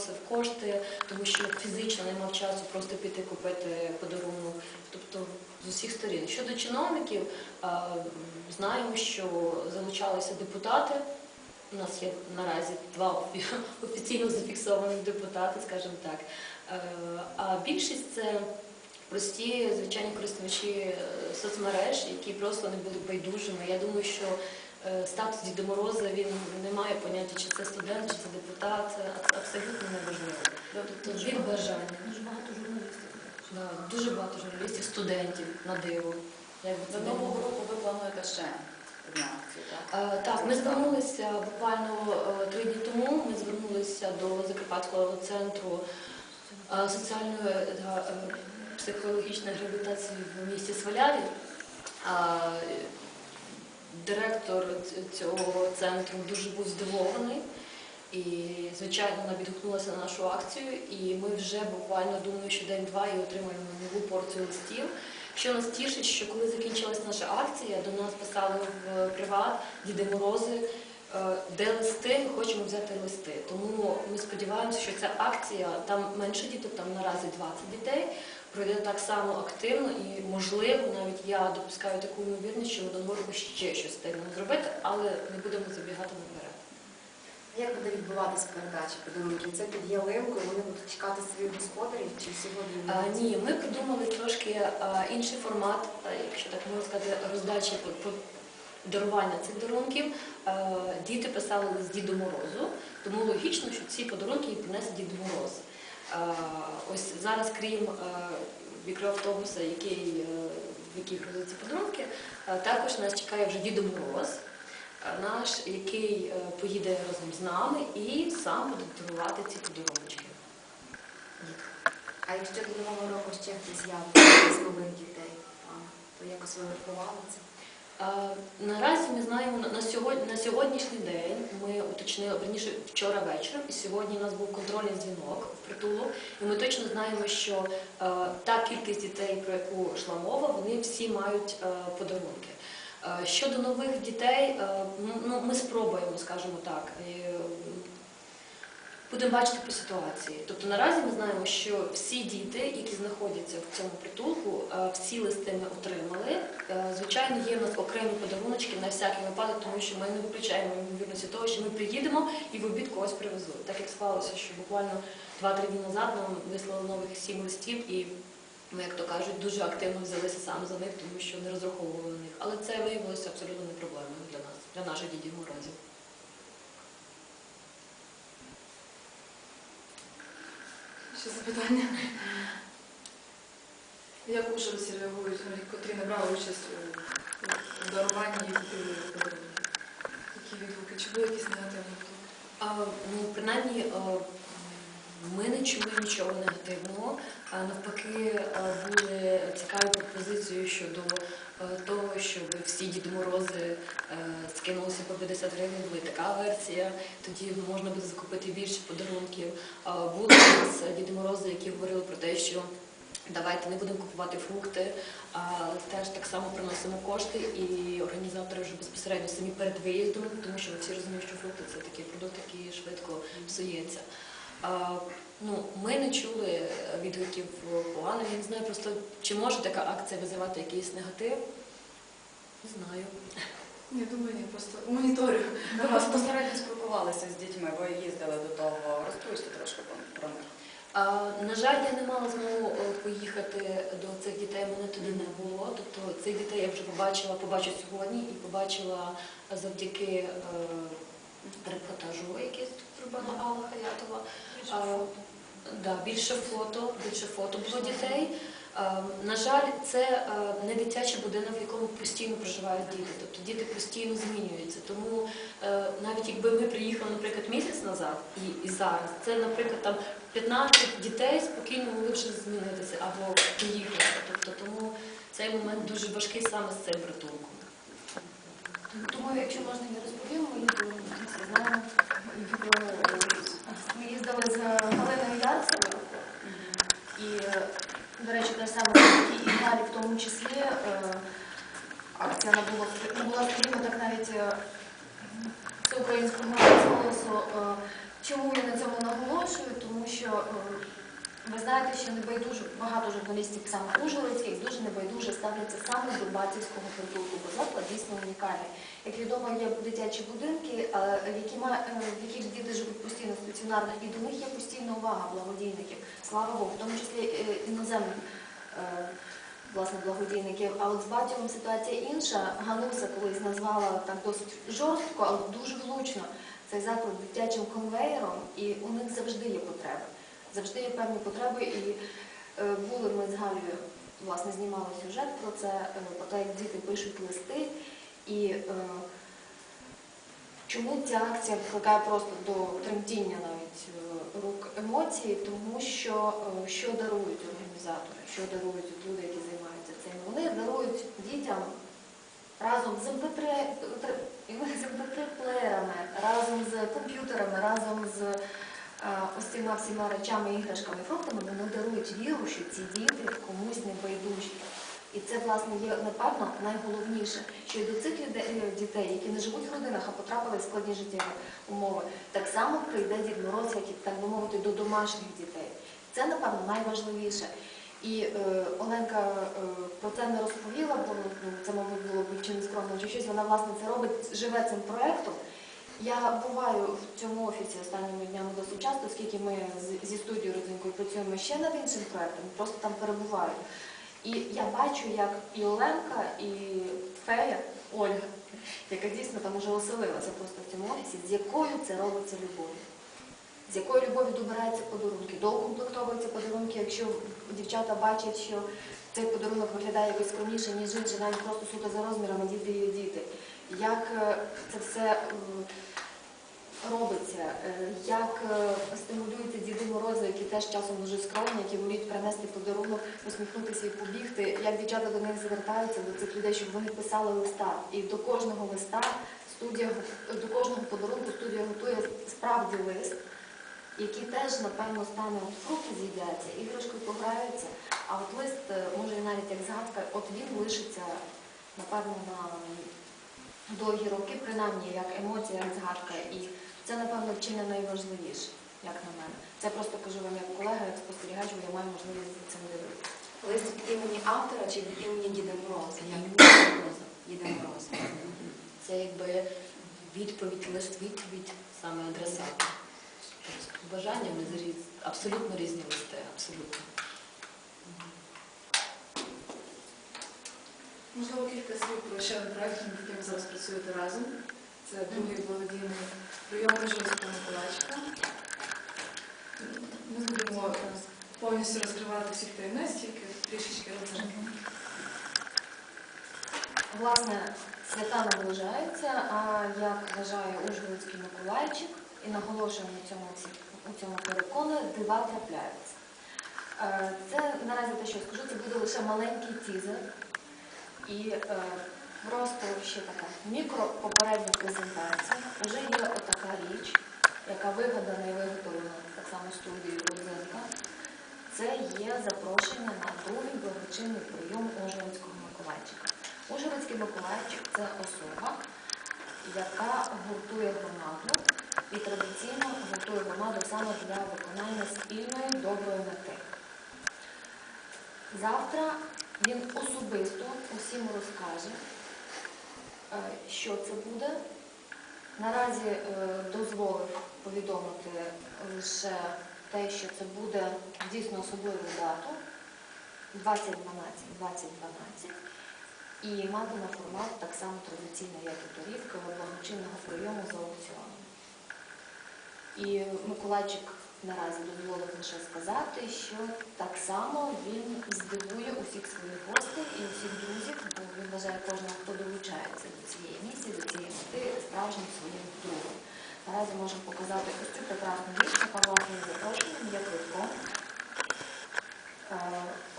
приносив кошти, тому що фізично не мав часу просто піти купити подарунок. Тобто з усіх сторін. Щодо чиновників, знаємо, що залучалися депутати. У нас є наразі два офіційно зафіксованих депутати, скажімо так. Е, А більшість це прості звичайні користувачі е, соцмереж, які просто не були байдужими. Я думаю, що статус Діда Мороза він не має поняття, чи це студент, чи це депутат. Це абсолютно неважливо. Тобто від бажання. Дуже багато журналістів. Да, дуже багато журналістів, студентів на диво. До нового року ви плануєте ще одну акцію, так? Е, Так, ми звернулися буквально е, три дні тому. Ми звернулися до Закарпатського центру е, соціальної та е, психологічної реабілітації в місті Сваляві. Директор цього центру дуже був здивований. І, звичайно, вона відгукнулася на нашу акцію, і ми вже буквально думаю, що день-два і отримаємо нову порцію листів. Що нас тішить, що коли закінчилась наша акція, до нас писали в приват Діди Морози, е, де листи, хочемо взяти листи. Тому ми сподіваємося, що ця акція, там менше діток, там наразі 20 дітей, пройде так само активно і, можливо, навіть я допускаю таку ймовірність, що ми до року ще щось встигнемо зробити, але не будемо забігати наперед. Як буде відбуватися передача подарунків? Це під ялинкою, вони будуть чекати своїх господарів чи сьогодні? А, ні, ми придумали трошки а, інший формат, а, якщо так можна сказати, роздачі по- по- дарування цих дарунків. А, Діти писали з Діду Морозу, тому логічно, що ці подарунки їм принесе Дід Мороз. А, Ось зараз, крім а, мікроавтобуса, який, е, в який грузять ці подарунки, також нас чекає вже Дід Мороз. Наш, який е, поїде разом з нами і сам буде дарувати ці подарунки. А якщо до нового року ще хтось з'явиться з нових дітей, то якось ви врахували це? Наразі ми знаємо на- сьогодні на сьогоднішній день. Ми уточнили верніше вчора вечором, і сьогодні у нас був контрольний дзвінок притулок. І ми точно знаємо, що е, та кількість дітей, про яку йшла мова, вони всі мають е, подарунки. Е, Щодо нових дітей, е, ну, ми спробуємо, скажімо так. Е, Будемо бачити по ситуації. Тобто наразі ми знаємо, що всі діти, які знаходяться в цьому притулку, е, всі листи ми отримали. Е, Звичайно, є в нас окремі подаруночки на всякий випадок, тому що ми не виключаємо ймовірності того, що ми приїдемо і в обід когось привезуть. Так як склалося, що буквально 2-3 дні назад нам вислали нових сім листів, і ми, як то кажуть, дуже активно взялися саме за них, тому що не розраховували на них. Але це виявилося абсолютно не проблемою для нас, для наших дідів морозів. Ще запитання. Як ужгородці реагують, котрі не брали участь у- даруванні і? Які відгуки? Чи були якісь негативні відгуки? А, Ну, принаймні, е, ми не чули нічого негативного. А Навпаки, е, були цікаві пропозиції щодо того, щоб всі Діди Морози е, скинулися по 50 гривень, була така версія. Тоді можна буде закупити більше подарунків. Були у нас Діди Морози, які говорили про те, що давайте не будемо купувати фрукти, а теж так само приносимо кошти, і організатори вже безпосередньо самі перед виїздом, тому що ми всі розуміють, що фрукти це такий продукт, який швидко псується. Ну, ми не чули відгуків поганих. Я не знаю просто, чи може така акція визивати якийсь негатив. Не знаю. Ні, думаю, ні, просто моніторю. Ви безпосередньо спілкувалися з дітьми, ви їздили до того. Розповісти трошки про- них. А, на жаль, я не мала змогу е, поїхати до цих дітей, мене туди не було. Тобто цих дітей я вже побачила, побачу сьогодні і побачила завдяки е, репортажу, який зробила Алла Хаятова. Да, більше фото, більше фото було дітей. Е, На жаль, це е, не дитячий будинок, в якому постійно проживають діти. Тобто діти постійно змінюються. Тому е, навіть якби ми приїхали, наприклад, місяць назад і, і зараз, це, наприклад, там 15 дітей спокійно могли вже змінитися або приїхати. Тобто тому цей момент дуже важкий саме з цим притулком. Тому, якщо можна, я розповім, ми знаємо. Ми їздили з Галиною Ярцевою. І, е, до речі, те саме, і Галі в тому числі, е, акція набула, набула скажімо так, навіть е, всеукраїнського голосу. Е, Чому я на цьому наголошую? Тому е, ви знаєте, що небайдуже багато журналістів саме ужгородських дуже небайдуже ставляться саме до батьківського притулку, бо заклад дійсно унікальний. Як відомо, є дитячі будинки, е, які е, в яких діти живуть постійно стаціонарно, і до них є постійна увага благодійників. Слава Богу, в тому числі е, іноземних. Власне, благодійників. А от з батьком ситуація інша. Гануся колись назвала так досить жорстко, але дуже влучно цей заклад дитячим конвейером, і у них завжди є потреби. Завжди є певні потреби, і е, були ми з Галею, власне, знімали сюжет про це, е, про те, як діти пишуть листи. І е, чому ця акція викликає просто до тремтіння навіть рук емоцій, тому що що дарують організатори, що дарують люди, які займаються цим. Вони дарують дітям разом з MP3 з MP3-плеєрами, разом з комп'ютерами, разом з ось цими всіма речами, іграшками, фруктами, вони дарують віру, що ці діти комусь не байдужі. І це, власне, є, напевно, найголовніше, що і до цих людей- е, дітей, які не живуть в родинах, а потрапили в складні життєві умови, так само прийде Дід Мороз, як і, так би мовити, до домашніх дітей. Це, напевно, найважливіше. І е, Оленка е, про це не розповіла, бо ну, це, мабуть, було б чи не скромно, чи щось. Вона, власне, це робить, живе цим проєктом. Я буваю в цьому офісі останніми днями досить часто, оскільки ми зі студією родинкою працюємо ще над іншим проєктом, просто там перебуваю. І я бачу, як і Оленка, і Фея, Ольга, яка дійсно там уже оселилася просто в цьому офісі, з якою це робиться любов'ю. З якою любов'ю добираються подарунки, доукомплектовуються подарунки, якщо дівчата бачать, що цей подарунок виглядає якось скромніше, ніж інший, навіть просто суто за розмірами діти і діти. Як е, це все е, робиться, е, як стимулюються Діди Морози, які теж часом дуже скромні, які вміють принести подарунок, посміхнутися і побігти, як дівчата до них звертаються, до цих людей, щоб вони писали листа. І до кожного листа студія до кожного подарунку студія готує справді лист, який теж, напевно, стане от фрукти з'їдяться, іграшкою пограються, а от лист, може навіть як згадка, от він лишиться, напевно, на довгі роки, принаймні як емоція, як згадка. І це, напевно, вчення найважливіше, як на мене. Це просто кажу вам як колега, як спостерігач, бо я маю можливість за цим дивитися. Лист від імені автора чи від імені Діда Мороза? Як? Діда Мороза. Це якби відповідь, лист відповідь саме адресата. З бажаннями абсолютно різні листи, абсолютно. Можливо, кілька слів про ще один проєкт, над яким зараз працюєте разом. Це другий благодійний прийом Ужгородського Миколаївчика. Ми будемо повністю розкривати всіх таємниць, тільки трішечки розкажемо. Власне, свята наближаються, а як вважає Ужгородський Миколайчик, і наголошує на цьому у цьому переконує, дива трапляються. Е, Це наразі те, що скажу, це буде лише маленький тізер. І е, просто ще така мікропопередня презентація. Уже є отака річ, яка вигадана і виготовлена так само студією Родзинка. Це є запрошення на другий благочинний прийом Ужгородського Миколайчика. Ужгородський Миколайчик це особа, яка гуртує громаду і традиційно гуртує громаду саме для виконання спільної доброї мети. Завтра він особисто усім розкаже, е, що це буде. Наразі е, дозволив повідомити лише те, що це буде дійсно особливу дату 2012-2012 і матиме формат так само традиційний, як і торік, благочинного прийому за аукціоном. І Миколайчик наразі дозволив лише сказати, що так само він здивує усіх своїх гостей і усіх друзів, бо він вважає кожного, хто долучається до цієї місії, до цієї мети справжнім своїм другом. Наразі можемо показати ось цю прекрасну річ, яка власне запрошенням, є квитком, е,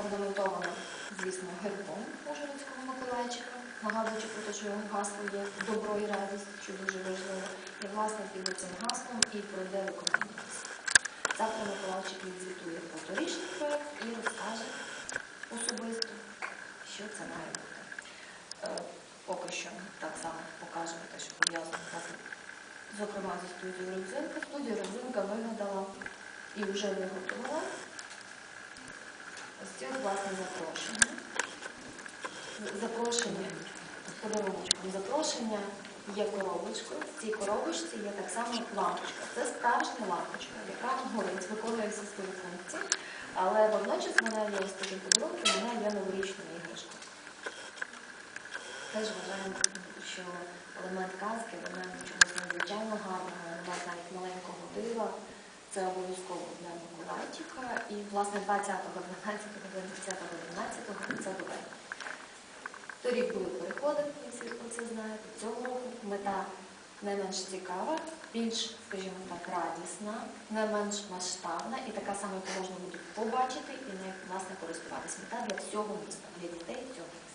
орнаментована, звісно, гербом Ужгородського Миколайчика, нагадуючи про те, що його гасло є добро і радість, що дуже важливо. І власне під цим гаслом і пройде виконання. Завтра Миколайчик відзвітує про торічний проєкт і розкаже особисто, що це має бути. Е, Поки що так само покажемо те, що пов'язано зокрема зі студією Родзинка. Студія Родзинка вигадала і вже виготовила. Ось ці власне запрошення. Запрошення подаруночком. Запрошення є коробочкою. В цій коробочці є так само лампочка. Це справжня лампочка, яка горить, виконує всі свої функції. Але водночас вона є ось таким подарунком, вона є новорічною іграшкою. Теж вважаємо, що елемент казки, елемент чогось надзвичайно гарного, елемент навіть маленького дива. Це обов'язково для Миколайчика. І, власне, 20-го, 12-го, 10-го, 11-го це буде. Торік були переходи, всі про це знаєте. Цього року мета не менш цікава, більш, скажімо так, радісна, не менш масштабна і така сама, яку можна буде побачити і не власне користуватись. Мета для всього міста, для дітей цього міста.